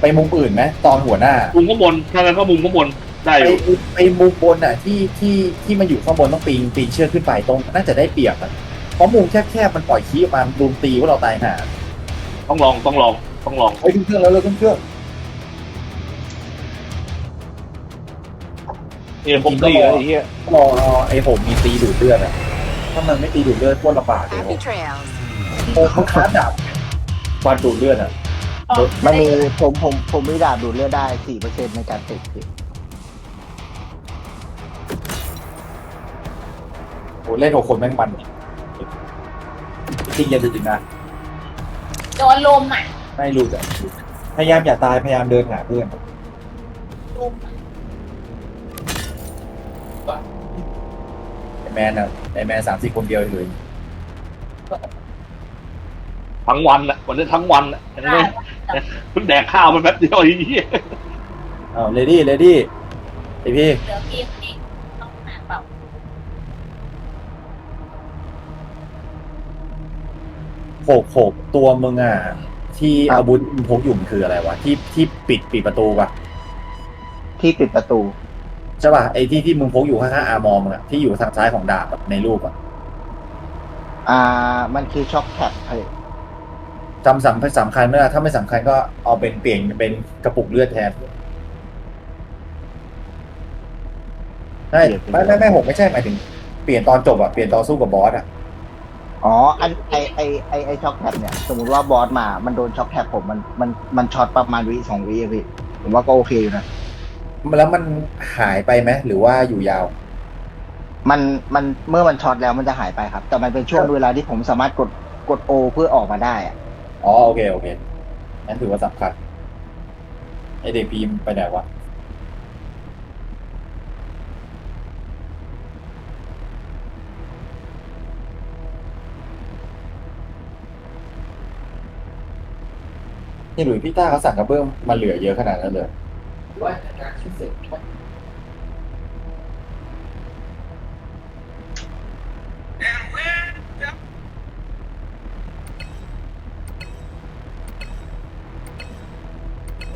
ไปมุมอื่นไหมตอนหัวหน้ามุมข้างบนถ้างั้นก็มุมข้างบนได้ไปอยู่ไปมุมบนอะที่ที่ที่มันอยู่ข้างบนต้องปีนปีนเชือกขึ้นไปตรงน่าจะได้เปรียบอะเพราะมุมแคบๆมันปล่อยขี้ออกมารุมตีว่าเราตายห่าต้องลองต้องลองต้องลองเฮ้ยขึ้นเครื่องแล้วเลยขึ้นเครื่องเนี่ยผมตีเลยไอ้เหี้ยรอรอไอ้ผมมีตีดูดเลือดอะถ้ามันไม่ตีดูดเลือดโคตรลำบากเลย Happy trails. โอ้เขาค้าดาบฟันดูดเลือดอะ มันมีผมผมผมมีดาบดูดเลือดได้สี่เปอร์เซ็นในการติดพี่โอ้เล่นหกคนแม่งมันจริงอย่าดึกนะโดนลมอะไม่รู้จ้ะพยายามอย่าตายพยายามเดินหาเพื่อนลมอะไอแมนอะไอแมนสามสี่คนเดียวเลยทั้งวันอะวันนี้ทั้งวันอะเห็นไหม เพิ่งแดกข้าวมันแป๊บเดียวไอ้เหี้ยอ้าวเลดี้เลดี้ไอพี่เหลือพี่คนนี้ต้องหาเปล่าโขกโขกตัวมึงอะที่อาวุธมึงพกอยู่มันคืออะไรวะที่ที่ปิดปิดประตูปะที่ปิดประตู ใช่ป่ะไอที่ที่มึงพกอยู่ข้างๆอาร์มอร์มึงอะที่อยู่ทางซ้ายของดาบอะในรูปอะอ่า มันคือช็อคแท็บพี่ จำสำสำคัญไหมล่ะถ้าไม่สำคัญก็เอาเป็นเปลี่ยนเป็นกระปุกเลือดแทนใช่ไม่ไม่ไม่หกไม่ใช่หมายถึงเปลี่ยนตอนจบอะเปลี่ยนตอนสู้กับบอสอะอ๋ออันไอไอไอไอช็อคแท็บเนี่ย สมมติว่าบอสมา มันโดนช็อคแท็บผมมันมันมันช็อตประมาณวิสองวิอะพี่ผมว่าก็โอเคอยู่นะ แล้วมันหายไปไหมหรือว่าอยู่ยาว มันมันเมื่อมันช็อตแล้วมันจะหายไปครับ แต่มันเป็นช่วงเวลาที่ผมสามารถกดกดโอเพื่อออกมาได้อะ อ๋อโอเคโอเคนั่นถือว่าสำคัญไอเด็กพีมไปไหนวะนี่หลุยพี่ต้าเขาสั่งกระเบื้องมาเหลือเยอะขนาดนั้นเลยเ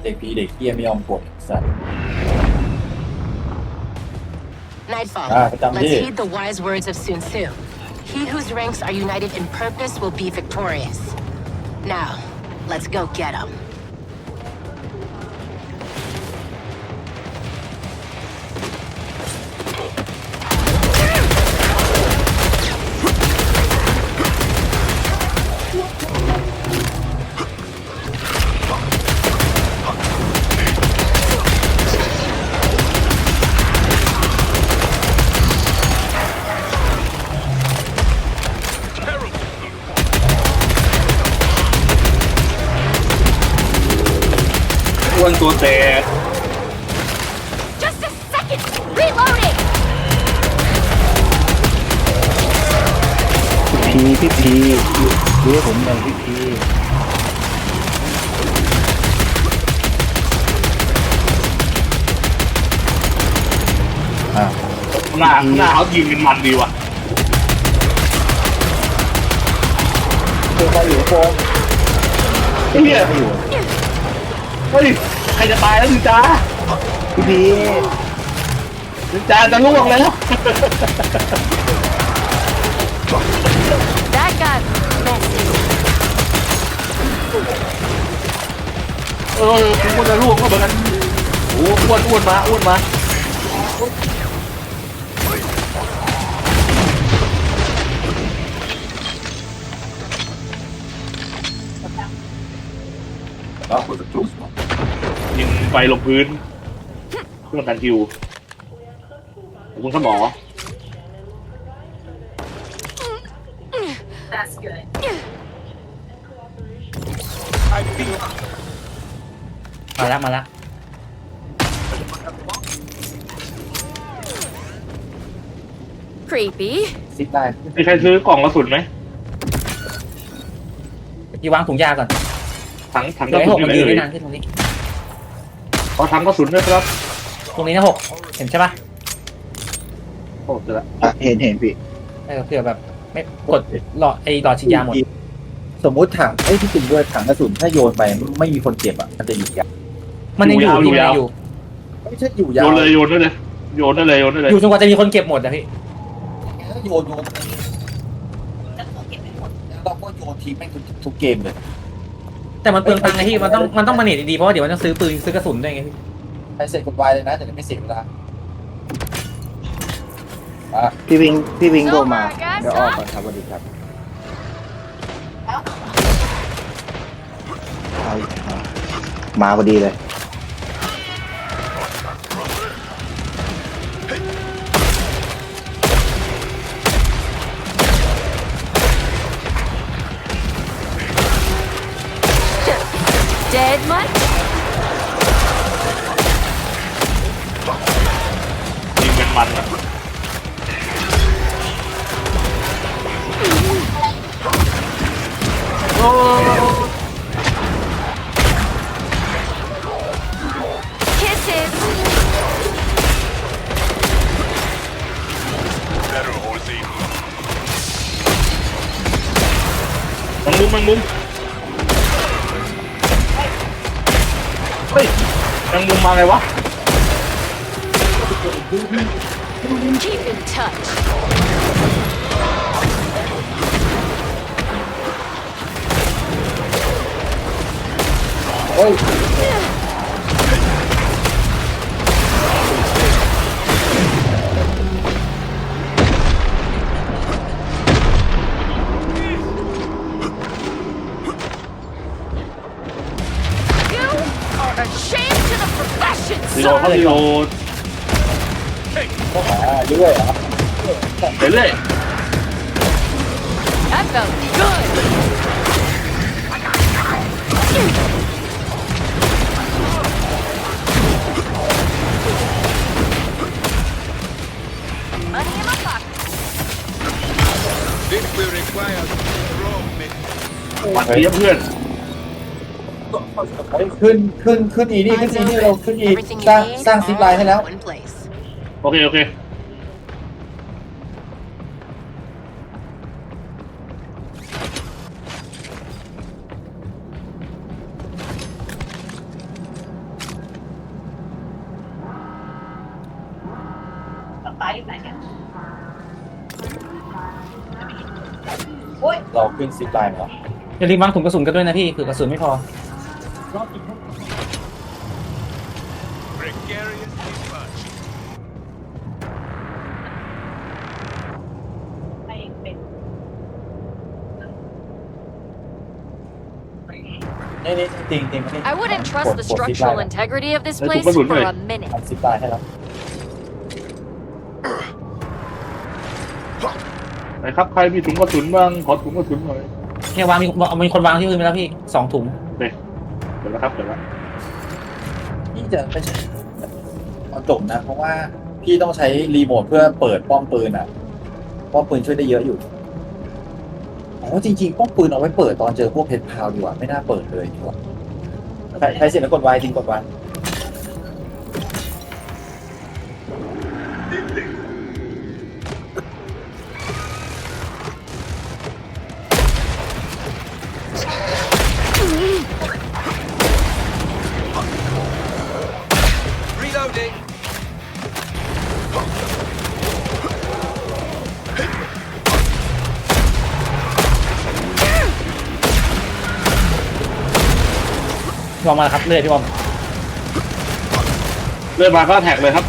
ด็กพีเด็กเคี้ยไม่ยอมกดสัตว์ Nightfall. Ah, but I'm Let's here. heed the wise words of Sun Tzu. He whose ranks are united in purpose will be victorious. Now, let's go get him. ผมหน่อยพี่พีอ่าหน้าหน้าเขายิงกันมันดีว่ะคือมาอยู่โฟมไอ้เหี้ยไม่อยู่เฮ้ยใครจะตายแล้วดิจ้าพี่พีดิจ้าจะล่วงแล้ว That got messy. เออกูก็จะล่วงก็เหมือนกันโอ้อ้วนอ้วนมาอ้วนมา That was a close one. ยิงไฟลงพื้นเพื่อการฮิวขอบคุณครับหมอ That's good มาละมาละ Creepy. ซิดได้มีใครซื้อกล่องกระสุนไหมพี่วางถุงยาก่อนถังถังเดี๋กยวระให้สุหนกอยู่มันไหนยืนเอ่ยได้นานขึ้นตรงนี้ ขอถังกระสุนด้วยครับตรงนี้นะหกเห็นใช่ปะโอ้เจอละอะเห็นเห็นพี่เออเผื่อแบบไม่กดหลอดไอ้หลอดฉีดยาหมดสมมุติถังไอ้ยที่จริงด้วยถังกระสุนถ้าโยนไปไม่มีคนเจ็บอะมันจะยิงยาง มันยังอยู่อยู่พี่มันยาว ยังอยู่ ไม่ใช่อยู่โยยาวนเลยโยนได้เลยโยนได้เลยโยนได้เลยอยู่จนกว่าจะมีคนเก็บหมดอะพี่โยนโยนจะขอเก็บไว้หมดเราก็โยนทิ้งแม่งทุกทุกเกมเลยแต่มันเปลืองตังค์ไงพี่มันต้องมันต้องมาเนตดีๆเพราะว่าเดี๋ยวมันต้องซื้อปืนซื้อกระสุนด้วยไงพี่ใครเสร็จกดวายเลยนะจะได้ไม่เสียเวลาอะพี่วิงพี่วิงโทรมา เดี๋ยวออกก่อนครับสวัสดีครับเอาเอา มาพอดีเลย วะ profession, รีโหลดครับรีโหลดก็หาด้วยเหรอไปเรื่อย That felt good. หวัดเสียเพื่อน เฮ้ยขึ้นขึ้นขึ้นอีนี่ขึ้นอีนี่เราขึ้นอี Everything สร้าง you need สร้างซิปไลน์ให้แล้ว one place. โอเค โอเคต่อไปอยู่ไหนเนี่ยโอ้ยเราขึ้นซิปไลน์มาแล้วอย่าลืมวางถุงกระสุนกันด้วยนะพี่เผื่อกระสุนไม่พอ ไปเป็นนี่นี่จริงจริงๆนี่ I wouldn't trust the กดซิปไล structural น์ integrity of this Let's place open for it. a minute. ทำซิปไลน์ให้แล้วไหนครับใครมีถุงกระสุนบ้างขอถุงกระสุนหน่อยเนี่ยวางมีมีคนวางที่พื้นไปแล้วพี่สองถุง เดี๋ยวนะครับเดี๋ยวนะพี่จะไม่ใช่ตอนจบนะ เพราะว่าพี่ต้องใช้รีโมทเพื่อเปิดป้อมปืนอะป้อมปืนช่วยได้เยอะอยู่อ๋อจริงๆป้อมปืนเอาไว้เปิดตอนเจอพวกเพชรพาวดีกว่าไม่น่าเปิดเลยดีกว่าใครเสียงแล้วกดไวจริงกดไว พี่บอมมาแล้วครับเรื่อยพี่บอมเลื่อนมาก็แท็กเลยครับ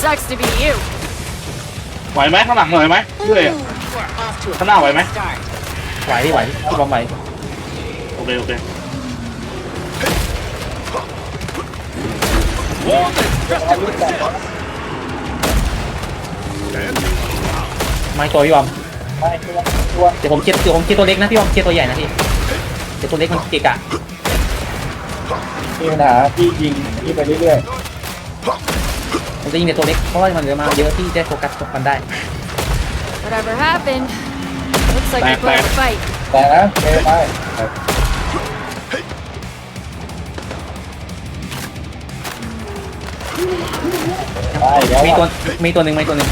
Sucks to be you. ไหวไหมข้างหลังไหวไหมเรื่อยอะ We're off to a Come on, wait, fast man. start. ไหวพี่ไหวพี่บอมไหวโอเคโอเค ไม้ตัวพี่บอมไม่ตัวตัวเดี๋ยวผมเคลียร์เดี๋ยวผมเคลียร์ตัวเล็กนะพี่บอมเคลียร์ตัวใหญ่นะพี่ เดี๋ยวตัวเล็กมันเกะกะมีปัญหาพี่ยิงพี่ไปเรื่อยผมจะยิงแต่ตัวเล็กเพราะว่ามันเหลือมาเยอะพี่จะโฟกัสมันได้ Whatever happened, looks like Back, you're going to back. fight. ๆ แต่นะเทไปไปเดี๋ยวมีตัวมีตัวหนึ่งมีตัวหนึ่ง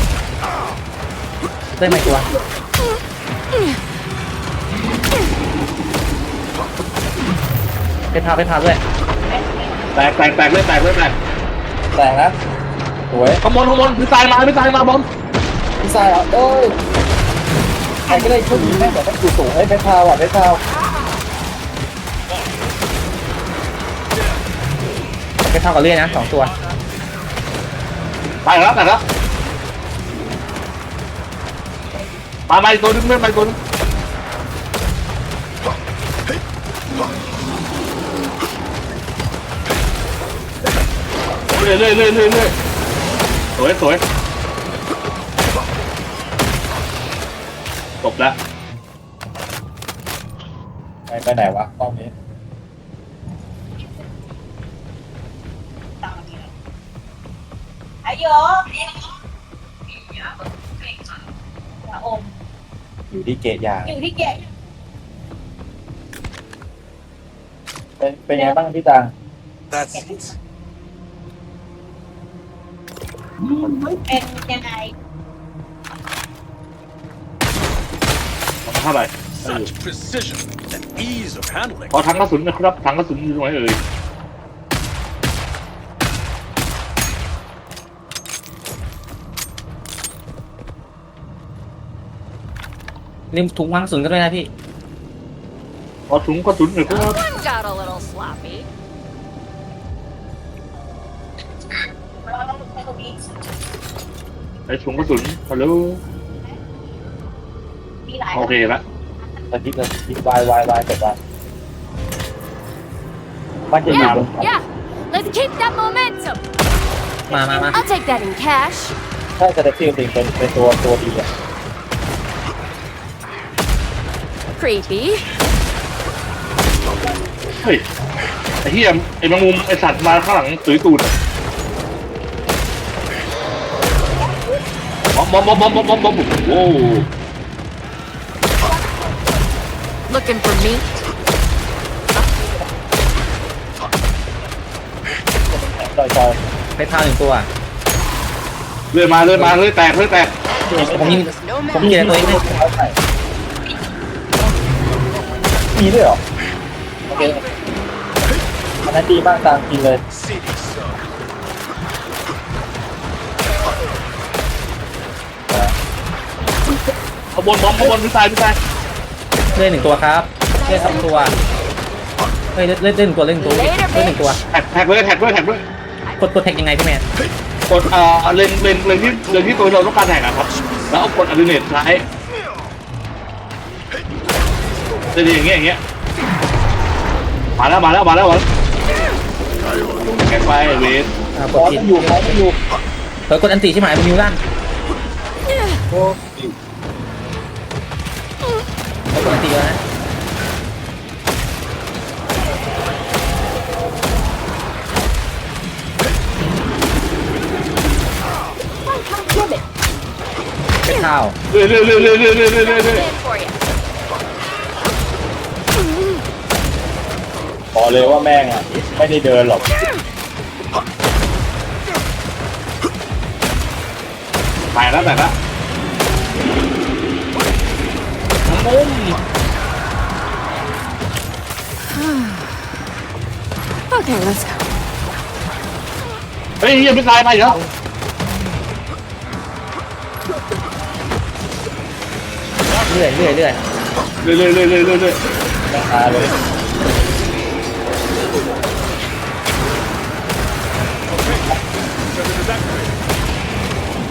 เต้ยไม่ตัวไปพาไปพาด้วยแตกแตกแตกเลยแตกเลยแตกแต่งนะสวยขโมยขโมยพี่ตายมาพี่ตายมาบอมพี่ชายอะเอ้ยใครก็ได้ช่วยยิงแม่งแต่ต้องอยู่สูงให้เพชรพาวอะเพชรพาวไม่เท่ากับเลื่อยนะสองตัวตายแล้วแตกแล้วมามาอีกตัวนึงมาอีกตัวนึง เรื่อยเรื่อยเรื่อยเรื่อยเรื่อยสวยสวยจบแล้วไปไปไหนวะกล้องนี้ตามนี้เลยไอ้โยอย่าอมอยู่ที่เกตยางอยู่ที่เกะเป็นเป็นไงบ้างพี่ตัง That's it. เป็นยังไงเท่าไหร่ Such precision and ease of handling. ขอถังกระสุนนะครับถังกระสุนอยู่ตรงไหนเอ่ยริมถุงวางกระสุนก็ด้วยนะพี่ ขอถุงกระสุนหน่อยครับ One got a little sloppy. ไอ้ถุงกระสุนฮัลโหลมีหลายโอเคละตะกี้ตะกี้วายวายวายเกิดวายมันจะอยู่ Yeah, บน yeah. Let's keep that momentum. มามามา I'll take that in cash. ใช่แต่ตะกี้จริงเป็นเป็นตัวตัวดีอะ Creepy. เฮ้ยไอ้เหี้ยไอ้แมงมุมไอ้สัตว์มาข้างหลังตุยตูดอะ บอมบอมบอมบอมบอมบอมบอมโอ้ Looking for me? จอยจอยเพชรพาวหนึ่งตัว เลื่อยมาเลื่อยมาเลื่อยแตกเลื่อยแตก ผมยิง no ผม match. ยิงแต่ตัวเองเลยเอาใส่มีด้วยเหรอ โอเคอันนั้นดีมากตามกินเลย City so. ขบวนบอมขบวนพี่ตายพี่ตายเลื่อยหนึ่งตัวครับเลื่อยสองตัวเฮ้ยเลื่อยเลื่อยหนึ่งตัวเลื่อยหนึ่งตัวเลื่อยหนึ่งตัวแท็กแท็กเลยแท็กด้วยแท็กด้วยกดกดแท็กยังไงพี่แมนกดเอ่อเลนเลนเลนที่เลนที่ตัวเราต้องการแท็กอะครับ แล้วเอากดอัลเนตใช้จะดีอย่างเงี้ยอย่างเงี้ยมาแล้วมาแล้วมาแล้วมาแล้วแกไปเวทอ่ากบดอสผิดไม่อยู่บอสไม่อยู่เฮ้ยกดอันตีใช่ไหมเป็นนิวลั่นโอ้ เฮ้ยกตีแล้วนะเพชรพาวเรื่อยเรื่อยเรื่อยเรื่อยเรื่อยเรื่อยเรื่อยเรื่อย In for you. บอกเลยว่าแม่งอะไม่ได้เดินหรอกตายแล้วตาย แล้วมุม Okay, let's go. เฮ้ยยังไม่ตายไปเหรอเรื่อยเรื่อยเรื่อยเรื่อยเรื่อยเรื่อยเรื่อยเรื่อยเรื่อยราคาเลย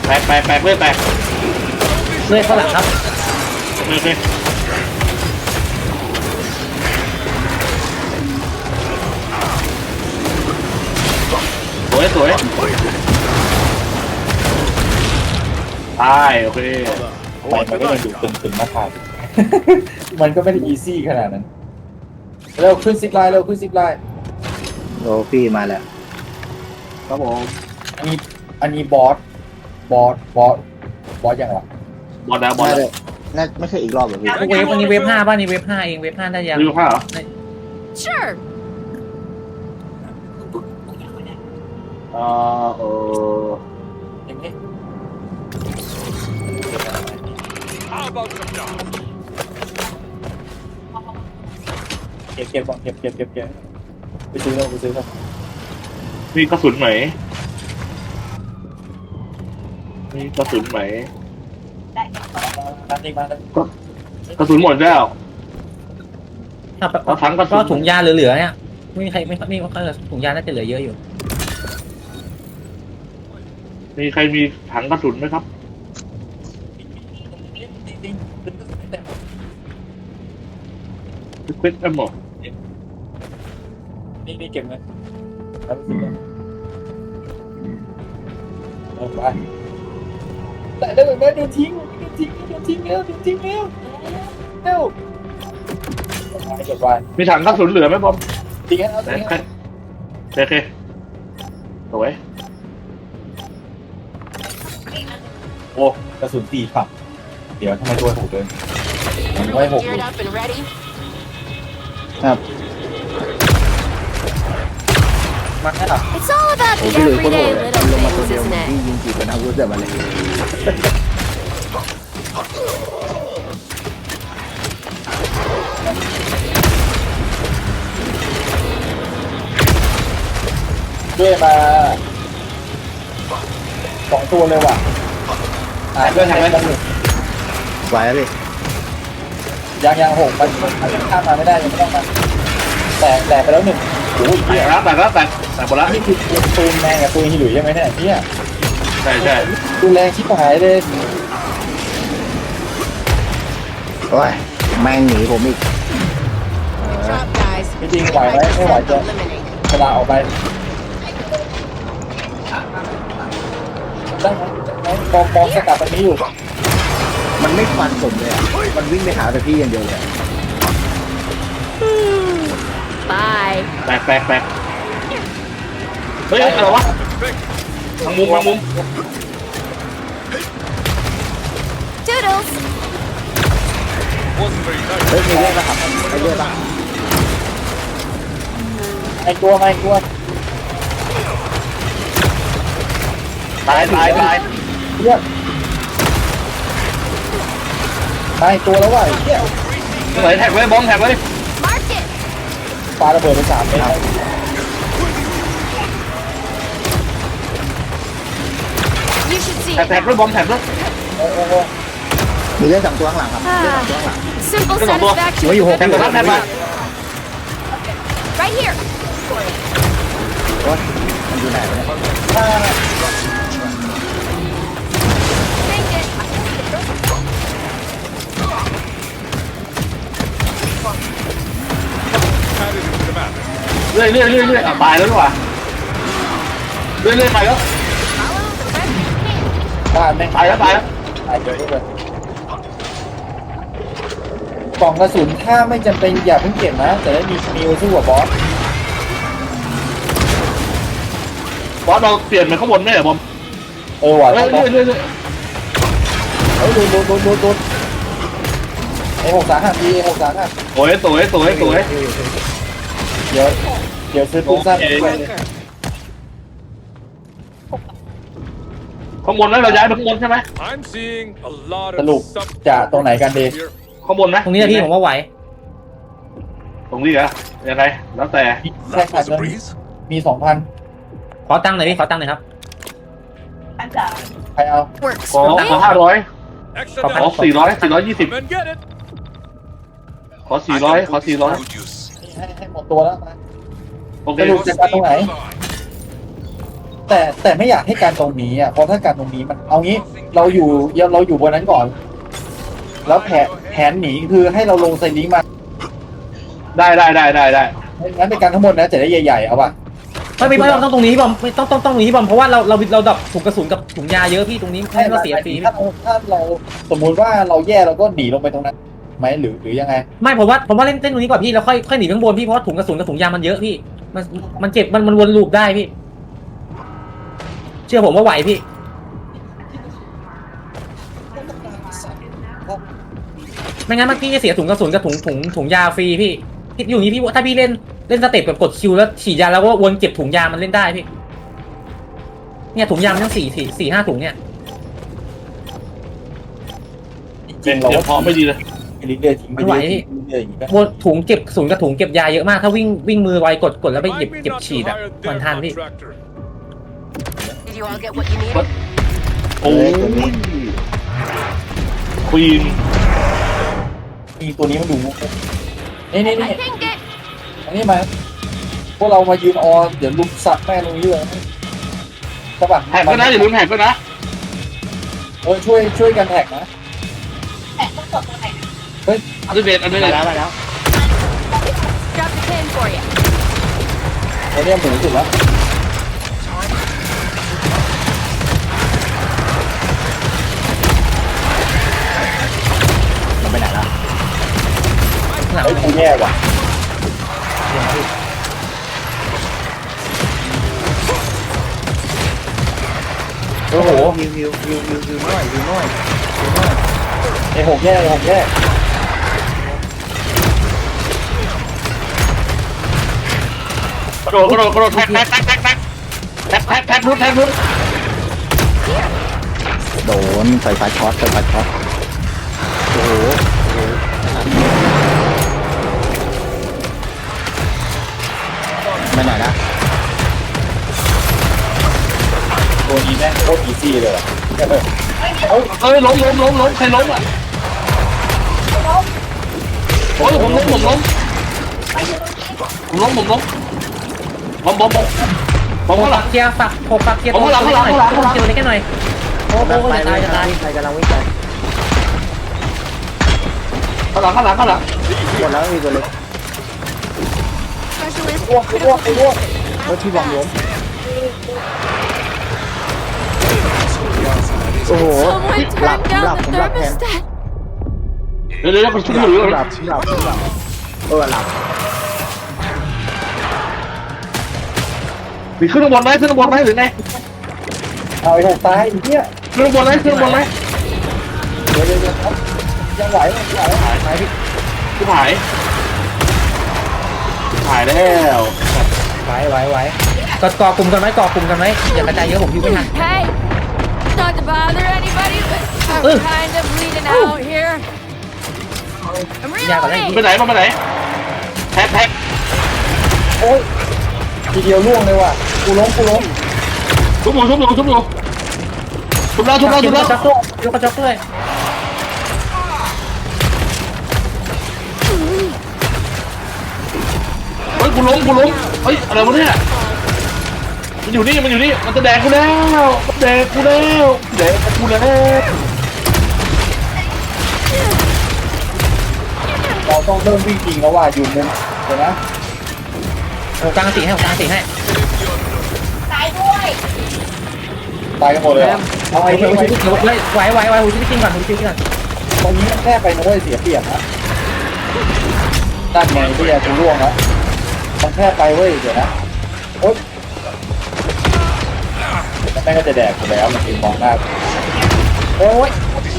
แตกแตกแตกเรื่อยแตกเรื่อยเข้าหลังครับ เรื่อยเรื่อยสวยสวยตายโอเคไปมันก็ยังอยู่ตึงตึงๆราคามันก็ไม่ได้อีซี่ขนาดนั้นเร็วขึ้นซิปไลน์เร็วขึ้นซิปไลน์โรฟี่มาแล้ว ครับผมอันนี้อันนี้บอสบอสบอสบอสยังวะบอลแล้วบอลน่าแล้วจะ น่าไม่ใช่อีกรอบเหรอพี่เวฟอันนี้เวฟห้าป่ะนี่เวฟห้าเองเวฟห้าได้ยังดูผ้าเหรอ Sure. เอ่อเอออย่างนี้ How about some down? เก็บเก็บก่อนเก็บเก็บเก็บเก็บไปซื้อแล้วไปซื้อแล้วมีกระสุนไหมมีกระสุนไหมได้ นั่นเองมาแล้วกระสุนหมดแล้วถ้าเอาถังกระสุน ก็ถุงยาเหลือๆเนี่ย ไม่มีใครไม่ไม่ไม่ถุงยาน่าจะเหลือเยอะอยู่ มีใครมีถังกระสุนไหมครับควิดแอมหมดนี่นี่เก็บเงินแล้วเออไปแต่ได้แบบนี้เดี๋ยวทิ้งเดี๋ยว ทิ้งเดี๋ยวทิ้งแล้วเดี๋ยวทิ้งแล้วเร็วเก็บไว้มีถังกระสุนเหลือไหมบอมทิ้งแล้วทิ้งใครแล้วโอเคสวยโอ้กระสุนตีผับเดี๋ยวทำไมตัวถูกเลยผมไว้หก Geared up and ready? ครับมาแค่หลับ It's all about โอ้ the พี่หลุยโคตรโห everyday ดเลย little ลงมาตัวเดียว things, isn't it? ยิงจีบเป็นอาวุธแต่มาเลย ด้วยมาสองตัวเลยว่ะอ่าด้วยทางนั้นไหวแล้วพี่ยังยังหกมันมันข้ามมาไม่ได้ยังไม่ต้องมาแตกแตกไปแล้วหนึ่งโอ้ยแตเหี้ยกแล้วแตกแล้วแตกแตกหมดแล้วนี่คือปืนแรงกับปืนฮิลุยใช่ไหมเนี่ยเนี่ยใช่ใช่ปืนแรงชิบหายเลยโอ้ยแม่งหนีผมอีก Drop, guys. จริงๆไหวไหมไม่ไหวจะ Eliminate. เวลาออกไป ได้ไหมได้ไหมมองมองสกัดตรงนี้อยู่มันไม่ฟันผมเลยอะมันวิ่งไปหาแต่พี่อย่างเดียวเลยอะ Bye. แตกแตกแตกเฮ้ยอะไรวะทางมุมทางมุม Doodles. Wasn't very nice. เฮ้ยมีเรื่องป่ะครับไปเรื่อยป่ะไอตัวไอตัว ตายตายตายเลือดไอตัวแล้วว่ะไอ้เหี้ยไหนแท็กไว้บอมแท็กไว้ Mark it. ปาระเบิดไปสามเมตร You should see แท็ก it. แท็กไว้บอมแท็กไว้โอ้โหมีเรื่องสองตัวข้างหลังครับมีเรื่อง Ah, สองตัวข้างหลัง simple Come on, boy. satisfaction. หัวอยู่หกแท็กตัวนั้นแท็กมา Right here. โอ๊ยมันอยู่ไหนวะเนี่ย เรื่อยเรื่อยเรื่อยเรื่อยอะตายแล้วดีกว่าเรื่อยเรื่อยตายแล้ว Follow the best you can. บ้านแม่งตายแล้วตายแล้วตายเยอะด้วยกล่องกระสุนถ้าไม่จำเป็นอย่าเพิ่งเก็บนะจะได้มีมิวสู้กับบอสบอสเราเปลี่ยนไปข้างบนไม่เหรอบอมเออว่ะเรื่อยบอเรื่อสยเรื่อยเรื่อยเฮ้ยดูดูดูดูดูไอหกสามห้าทีหกสามห้าสวยสวยสวยสวย เดี๋ยวเดี๋ยวซื้อปืนสั้นโอเคด้วยข้างบนนั้นเราย้ายไปข้างบนใช่ไหม I'm seeing a lot สรุป of จะตรงไหนกันดี here. ข้างบนนะตรงนี้นะพี่ผมว่าไหว ตรงนี้เหรอยังไงแล้วแต่แค่ That ขาด was เงิ a น breeze. มีสองพันขอตั้งค์หน่อยพี่ขอตั้งค์หน่อยครับอันดาใครเอา Works ขอ for ขอ me. ห้าร้อย Extra ขอขอ down. สี่ร้อยสี่ร้อยยี่สิบ Come and get it. ขอสี่ร้อยขอสี่ร้อย Good use. ให้ให้หมดตัวแล้วมาโอเค สรุปจะการตรงไหน แต่แต่ไม่อยากให้การตรงนี้อะเพราะถ้าการตรงนี้มันเอางี้เราอยู่เราอยู่บนนั้นก่อน แล้วแผนแผนหนีคือให้เราลงไซลิงมาได้ได้ได้ได้ได้งั้นเป็นการทั้งหมดนะจะได้ใหญ่ๆเอาป่ะไม่ไม่ไม่ต้องตรงนี้บอมไม่ต้องต้องต้องตรงนี้บอมเพราะว่าเราเราเราดับถุงกระสุนกับถุงยาเยอะพี่ตรงนี้ให้เราเสียฟรีถ้าเราถ้าเราสมมุติว่าเราแย่เราก็หนีลงไปตรงนั้น ไหมหรือหรือยังไง ไม่ผมว่าผมว่าเล่นเล่นตรงนี้ก่อนพี่แล้วค่อยค่อยหนีข้างบนพี่เพราะว่าถุงกระสุนกับถุงยามันเยอะพี่มันมันเจ็บมันมันวนลูปได้พี่ เชื่อผมว่าไหวพี่ ไม่งั้นมันพี่จะเสียถุงกระสุนกับถุงถุงถุงยาฟรีพี่พี่อยู่นี้พี่ถ้าพี่เล่นเล่นสเต็ปแบบกดคิวแล้วฉีดยาแล้วก็วนเก็บถุงยามันเล่นได้พี่เนี่ยถุงยามันทั้งสี่สี่สี่ห้าถุงเนี่ยจริงๆเราเดี๋ยวพร้อมไม่ดีเลยจ เรื่อยๆทิ้งไปเรื่อยๆทิ้งไปเรื่อยๆอย่างนี้ก็บนถุงเก็บกระสุนกับถุงเก็บยาเยอะมาก ถ้าวิ่งวิ่งมือไวกดกดแล้วไปหยิบเก็บฉีดอะมันทันพี่ Did you all get what you needed? โอ้ยควีนมีตัวนี้มันดูมุกนี่นี่นี่ I think it. อันนี้มาพวกเรามายืนออเดี๋ยวลุมสับแม่ตรงนี้เลยใช่ปะแท็กก็นะอย่าลืมแท็กก็นะ เออช่วยช่วยกันแท็กนะแต่ต้องกดตัวไหน นะอันเดตอันเดมาตแล้วมาแล้ว Drop the pin for you. ตัวเนี้ยหมูสุดแล้วมันไปไหนแล้วหลังไอ้ยกูแย่ว่ะโอ้โหฮิวฮิวฮิวฮิวฮิวหน่อยฮิวหน่อยไอ้หกแย่ไอ้หกแย่ โดดกระโดดกระโดดแท็กแท็กแท็กแท็กแท็กแท็กแท็กรุดแท็กรุดโดนไฟฟ้าช็อตไฟฟ้าช็อตโอ้โหไม่ไหนนะตัวนี้แม่งโคตรอีซี่เลยอะเอ้ยล้มล้มล้มล้มใครล้มอะโอ้ยผมล้มผมล้มผมล้มผมล้ม บอมบอมบอมบอมโอ้ข้างหลัปังกเกียร์ฝักโคปักเกียร์เอาข้างหลังข้างหลังข้างหลังเกียร์เล็กหน่อยโอ้โหจะตายจะตายไปกำลังวิ่งไปข้างหลังข้างหลังข้างหลังหมดแล้วมีตัวเล็ก Specialist. อ้วกไอ้อ้วกไอ้อ้วกรถที่บอมล้มโอ้โห Someone หลับ turn หลับ down ผม the หลับแทน thermostat. เดี๋ยวเดี๋ยวมันชุบหอยู่ลับหลับหลับหลับเออหลับ มีขึ้นข้างบนไหมขึ้นข้างบนไหมหรือไงเอาไอ้หกตายไอ้เหี้ยขึ้นข้างบนไหมขึ้นข้างบนไหมเดี๋ยวเดี๋ยวเดี๋ยวครับยังไหวยังไหวหายพี่ชิบหายชิบหายแล้วไหวไหวไหวกดก่อกลุ่มกันไหมก่อกลุ่มกันไหมอย่ากระจายเยอะผมยิงไม่ทัน Hey, not to bother anybody, but I'm Ugh. kind of bleeding out here. I'm Yeah, but มัน reloading. ไปไหนมันไปไหนแท็กแท็กโอ้ย ทีเดียวล่วงเลยว่ะกูล้มกูล้มชุบอยู่ชุบอยู่ชุบอยู่ชุบแล้วชุบแล้วยิชุงบกแล้วระจกด้วยยิงกระจกด้วยเฮ้ยกูล้มกูล้มเฮ้ยอะไรวะเนี่ยมันอยู่นี่มันอยู่นี่มันจะแดกกูแล้วมันแดกกูแล้วแดกกูแล้วเราต้องเริ่มวิ่งจริงแล้วว่ะอยู่มุมเดี๋ยวนะ ผมกลางสีให้ผมกลางสีให้ตายด้วยตายกันหมดเลยเหรอเอาไอ้เดี๋นี่ยวไว้ไหวไหวไหวผมชิคกี้ก่อนผมชิคกี้ก่อนตรงนี้มันแค่ไปนะเว้ยเสียเปรียบนะด้านไงที่จะกูล่วงแล้วมันแค่ไปเว้ยเดี๋ยวนะโอ๊ยแม่งก็จะแดกกูแล้วมันถึงมองหน้ากูโอ้ย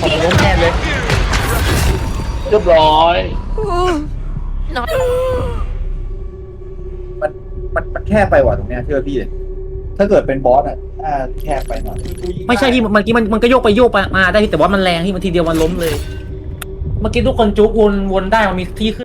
ผมล้มแทนเลยเรียบร้อย Not มัน มันมันแค่ไปว่ะตรงเนี้ยเชื่อพี่เลยถ้าเกิดเป็นบอสอะน่าแค่ไปหน่อยไม่ใช่พี่เมื่อกี้มันมันก็โยกไปโยกมาได้พี่แต่ว่ามันแรงที่มันทีเดียวมันล้มเลย เมื่อกี้ทุกคนจุกวนวนได้มันมีที่ขึ้น